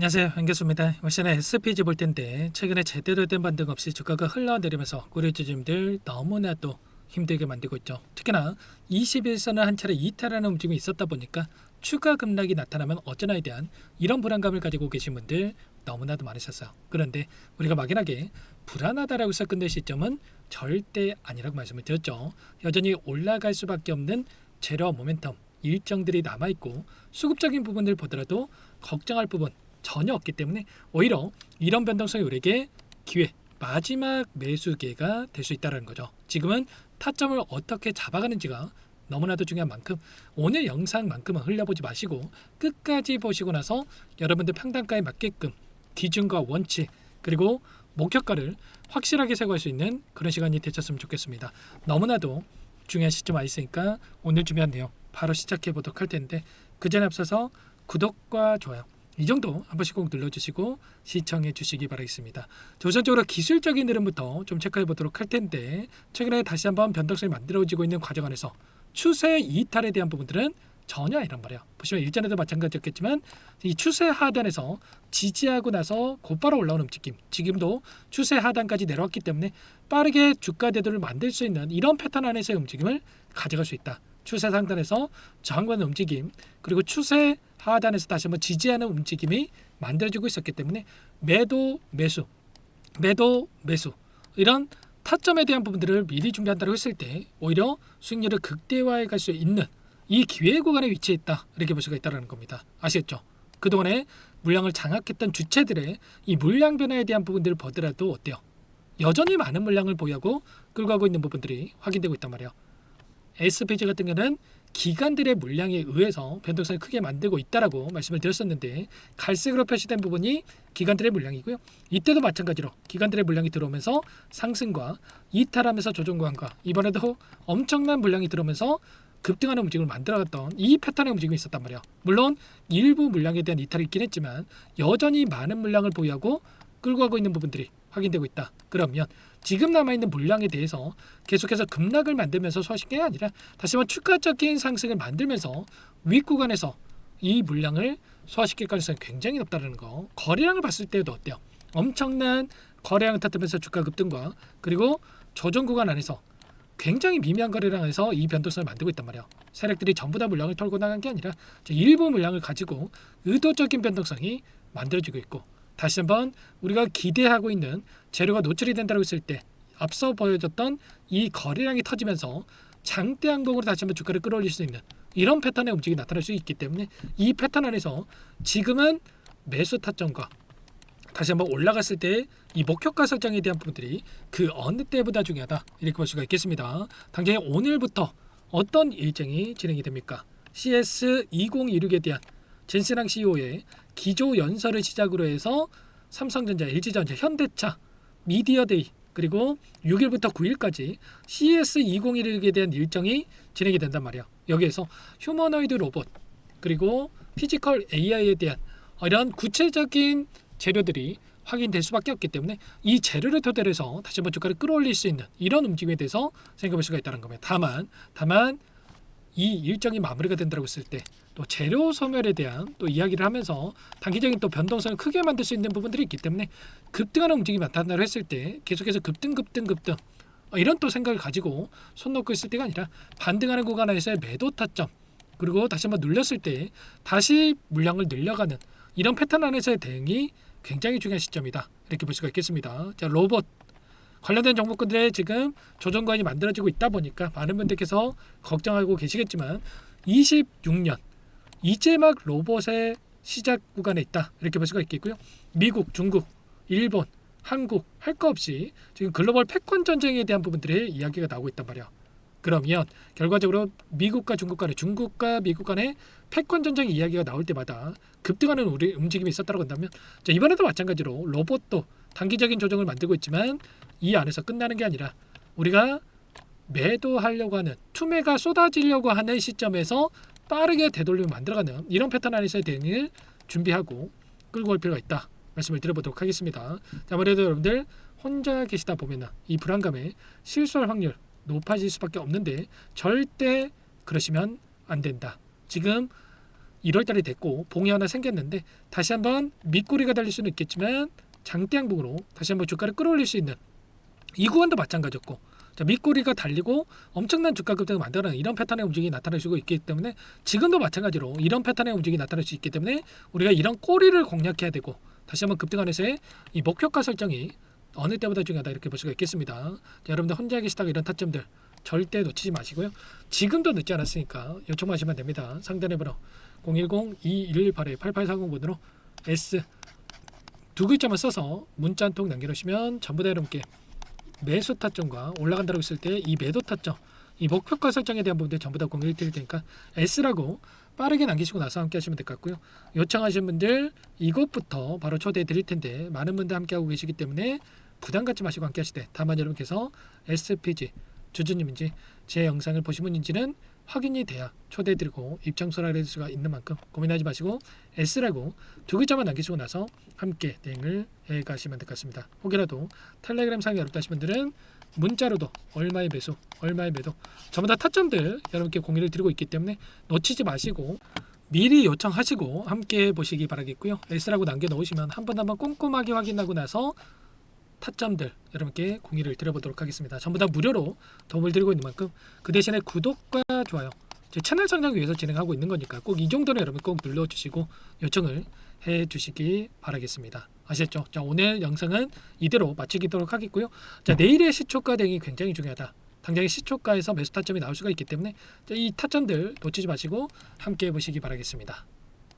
안녕하세요. 한교수입니다. 이번 시간에 SPG 볼 텐데 최근에 제대로 된 반등 없이 주가가 흘러내리면서 고려주주님들 너무나도 힘들게 만들고 있죠. 특히나 21선을 한 차례 이탈하는 움직임이 있었다 보니까 추가 급락이 나타나면 어쩌나에 대한 이런 불안감을 가지고 계신 분들 너무나도 많으셨어요. 그런데 우리가 막연하게 불안하다라고 해서 끝낼 시점은 절대 아니라고 말씀을 드렸죠. 여전히 올라갈 수밖에 없는 제로 모멘텀 일정들이 남아있고 수급적인 부분을 보더라도 걱정할 부분 전혀 없기 때문에 오히려 이런 변동성이 우리에게 기회 마지막 매수 기회가 될 수 있다는 거죠. 지금은 타점을 어떻게 잡아가는지가 너무나도 중요한 만큼 오늘 영상만큼은 흘려보지 마시고 끝까지 보시고 나서 여러분들 평단가에 맞게끔 기준과 원칙 그리고 목표가를 확실하게 세고할 수 있는 그런 시간이 되셨으면 좋겠습니다. 너무나도 중요한 시점 와 있으니까 오늘 준비한 내용 바로 시작해 보도록 할 텐데 그 전에 앞서서 구독과 좋아요 이 정도 한 번씩 꼭 눌러주시고 시청해 주시기 바라겠습니다. 자, 우선적으로 기술적인 흐름부터 좀 체크해 보도록 할 텐데 최근에 다시 한번 변동성이 만들어지고 있는 과정 안에서 추세 이탈에 대한 부분들은 전혀 아니란 말이에요. 보시면 일전에도 마찬가지였겠지만 이 추세 하단에서 지지하고 나서 곧바로 올라오는 움직임 지금도 추세 하단까지 내려왔기 때문에 빠르게 주가 대도를 만들 수 있는 이런 패턴 안에서의 움직임을 가져갈 수 있다. 추세 상단에서 저항받는 움직임 그리고 추세 하단에서 다시 한번 지지하는 움직임이 만들어지고 있었기 때문에 매도 매수 매도 매수 이런 타점에 대한 부분들을 미리 준비한다고 했을 때 오히려 수익률을 극대화해 갈 수 있는 이 기회 구간에 위치해 있다 이렇게 볼 수가 있다는 겁니다. 아시겠죠? 그동안에 물량을 장악했던 주체들의 이 물량 변화에 대한 부분들을 보더라도 어때요? 여전히 많은 물량을 보유하고 끌고 가고 있는 부분들이 확인되고 있단 말이에요 SPG 같은 경우는 기관들의 물량에 의해서 변동성을 크게 만들고 있다라고 말씀을 드렸었는데 갈색으로 표시된 부분이 기관들의 물량이고요. 이때도 마찬가지로 기관들의 물량이 들어오면서 상승과 이탈하면서 조정 구간과 이번에도 엄청난 물량이 들어오면서 급등하는 움직임을 만들어갔던 이 패턴의 움직임이 있었단 말이에요. 물론 일부 물량에 대한 이탈이 있긴 했지만 여전히 많은 물량을 보유하고 끌고 가고 있는 부분들이 확인되고 있다. 그러면 지금 남아있는 물량에 대해서 계속해서 급락을 만들면서 게 아니라 다시 한번 추가적인 상승을 만들면서 윗 구간에서 이 물량을 소화시킬 가능성이 굉장히 높다는 거. 거래량을 봤을 때도 어때요? 엄청난 거래량을 타뜨면서 주가 급등과 그리고 조정 구간 안에서 굉장히 미미한 거래량에서 이 변동성을 만들고 있단 말이에요. 세력들이 전부 다 물량을 털고 나간 게 아니라 일부 물량을 가지고 의도적인 변동성이 만들어지고 있고 다시 한번 우리가 기대하고 있는 재료가 노출이 된다고 했을 때 앞서 보여줬던 이 거래량이 터지면서 장대 항공으로 다시 한번 주가를 끌어올릴 수 있는 이런 패턴의 움직임이 나타날 수 있기 때문에 이 패턴 안에서 지금은 매수 타점과 다시 한번 올라갔을 때 이 목표가 설정에 대한 부분들이 그 어느 때보다 중요하다 이렇게 볼 수가 있겠습니다. 당장 오늘부터 어떤 일정이 진행이 됩니까? CS 2026에 대한 젠스랑 CEO의 기조 연설을 시작으로 해서 삼성전자, LG전자, 현대차, 미디어데이 그리고 6일부터 9일까지 CS 2016에 대한 일정이 진행이 된단 말이야. 여기에서 휴머노이드 로봇 그리고 피지컬 AI에 대한 이런 구체적인 재료들이 확인될 수밖에 없기 때문에 이 재료를 토대로 해서 다시 한번 주가를 끌어올릴 수 있는 이런 움직임에 대해서 생각할 수가 있다는 겁니다. 다만 다만 이 일정이 마무리가 된다고 했을 때 또 재료 소멸에 대한 또 이야기를 하면서 단기적인 또 변동성을 크게 만들 수 있는 부분들이 있기 때문에 급등하는 움직임이 나타난다고 했을 때 계속해서 급등 급등 급등 어, 이런 또 생각을 가지고 손 놓고 있을 때가 아니라 반등하는 구간에서의 매도 타점 그리고 다시 한번 눌렸을 때 다시 물량을 늘려가는 이런 패턴 안에서의 대응이 굉장히 중요한 시점이다 이렇게 볼 수가 있겠습니다. 자 로봇 관련된 정보권들에 지금 조정관이 만들어지고 있다 보니까 많은 분들께서 걱정하고 계시겠지만 26년 이제 막 로봇의 시작 구간에 있다 이렇게 볼 수가 있겠고요. 미국, 중국, 일본, 한국 할 거 없이 지금 글로벌 패권 전쟁에 대한 부분들의 이야기가 나오고 있단 말이야. 그러면 결과적으로 미국과 중국 간에 중국과 미국 간의 패권 전쟁 이야기가 나올 때마다 급등하는 우리 움직임이 있었다고 한다면 자, 이번에도 마찬가지로 로봇도 단기적인 조정을 만들고 있지만 이 안에서 끝나는 게 아니라 우리가 매도하려고 하는 투매가 쏟아지려고 하는 시점에서 빠르게 되돌림을 만들어가는 이런 패턴 안에서의 대응을 준비하고 끌고 올 필요가 있다 말씀을 드려보도록 하겠습니다. 자, 아무래도 여러분들 혼자 계시다 보면 이 불안감에 실수할 확률 높아질 수밖에 없는데 절대 그러시면 안 된다. 지금 1월달이 됐고 봉이 하나 생겼는데 다시 한번 밑꼬리가 달릴 수는 있겠지만 장대 양봉으로 다시 한번 주가를 끌어올릴 수 있는 이 구간도 마찬가지였고 자, 밑꼬리가 달리고 엄청난 주가 급등을 만들어내는 이런 패턴의 움직임이 나타날 수 있기 때문에 지금도 마찬가지로 이런 패턴의 움직임이 나타날 수 있기 때문에 우리가 이런 꼬리를 공략해야 되고 다시 한번 급등하면서의 이 목표가 설정이 어느 때보다 중요하다 이렇게 볼 수가 있겠습니다. 자, 여러분들 혼자 계시다가 이런 타점들 절대 놓치지 마시고요. 지금도 늦지 않았으니까 요청하시면 됩니다. 상단의 번호 010-2118-8840 번으로 S 두 글자만 써서 문자 한 통 남겨놓으시면 전부 다 여러분께 매수 타점과 올라간다고 했을 때 이 매도 타점 이 목표가 설정에 대한 부분들 전부 다 공유해 드릴 테니까 S라고 빠르게 남기시고 나서 함께 하시면 될 것 같고요. 요청하신 분들 이것부터 바로 초대해 드릴 텐데 많은 분들 함께 하고 계시기 때문에 부담 갖지 마시고 함께 하시되 다만 여러분께서 SPG 주주님인지 제 영상을 보신 분인지는 확인이 돼야 초대해드리고 입장소라 해줄 수가 있는 만큼 고민하지 마시고 S라고 두 글자만 남기시고 나서 함께 대응을 해 가시면 될 것 같습니다. 혹여라도 텔레그램 상이 어렵다 하신 분들은 문자로도 얼마의 매수, 얼마의 매도 전부 다 타점들 여러분께 공유를 드리고 있기 때문에 놓치지 마시고 미리 요청하시고 함께 보시기 바라겠고요. S라고 남겨 놓으시면 한 번 한 번 꼼꼼하게 확인하고 나서 타점들 여러분께 공유를 드려보도록 하겠습니다. 전부 다 무료로 도움을 드리고 있는 만큼 그 대신에 구독과 좋아요 제 채널 성장 위해서 진행하고 있는 거니까 꼭 이 정도는 여러분 꼭 눌러주시고 요청을 해주시기 바라겠습니다. 아셨죠? 자 오늘 영상은 이대로 마치도록 하겠고요. 자 내일의 시초가 대응이 굉장히 중요하다. 당장의 시초가에서 매수 타점이 나올 수가 있기 때문에 자, 이 타점들 놓치지 마시고 함께 해보시기 바라겠습니다.